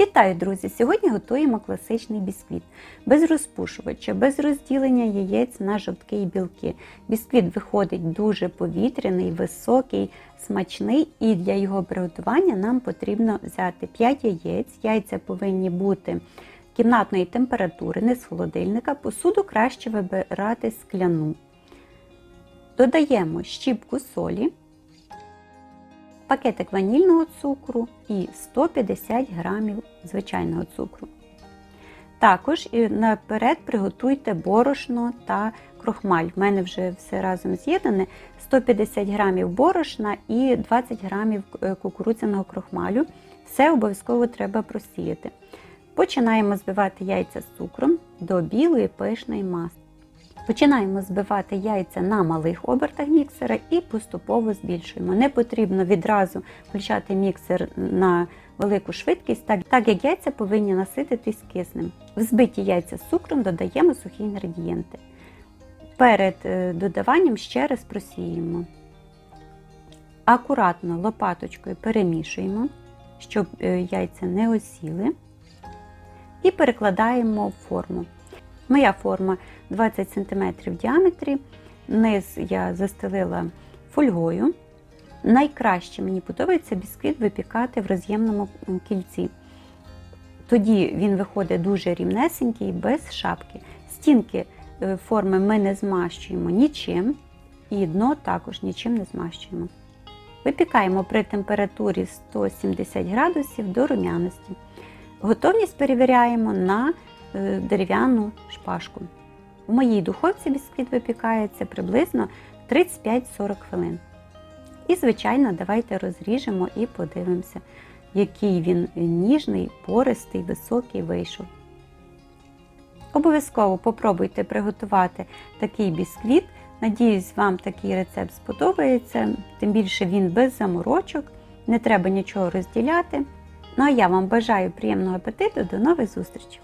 Вітаю, друзі! Сьогодні готуємо класичний бісквіт. Без розпушувача, без розділення яєць на жовтки і білки. Бісквіт виходить дуже повітряний, високий, смачний, і для його приготування нам потрібно взяти 5 яєць. Яйця повинні бути кімнатної температури, не з холодильника. Посуду краще вибирати скляну. Додаємо щіпку солі пакетик ванільного цукру і 150 грамів звичайного цукру. Також наперед приготуйте борошно та крохмаль. У мене вже все разом з'єднане. 150 грамів борошна і 20 грамів е, кукурудзяного крохмалю. Все обов'язково треба просіяти. Починаємо збивати яйця з цукром до білої пишної маси. Починаємо збивати яйця на малих обертах міксера і поступово збільшуємо. Не потрібно відразу включати міксер на велику швидкість, так, так як яйця повинні насититись киснем. В збиті яйця з цукром додаємо сухі інгредієнти. Перед е, додаванням ще раз просіємо. Акуратно лопаточкою перемішуємо, щоб е, яйця не осіли. І перекладаємо в форму. Моя форма 20 см в діаметрі. Низ я застелила фольгою. Найкраще мені подобається бісквіт випікати в роз'ємному кільці. Тоді він виходить дуже рівнесенький, без шапки. Стінки е, форми ми не змащуємо нічим, і дно також нічим не змащуємо. Випікаємо при температурі 170 градусів до рум'яності. Готовність перевіряємо на дерев'яну шпажку. У моїй духовці бісквіт випікається приблизно 35-40 хвилин. І, звичайно, давайте розріжемо і подивимося, який він ніжний, пористий, високий вийшов. Обов'язково попробуйте приготувати такий бісквіт. Надіюсь, вам такий рецепт сподобається, тим більше він без заморочок, не треба нічого розділяти. Ну а я вам бажаю приємного апетиту, до нових зустрічей!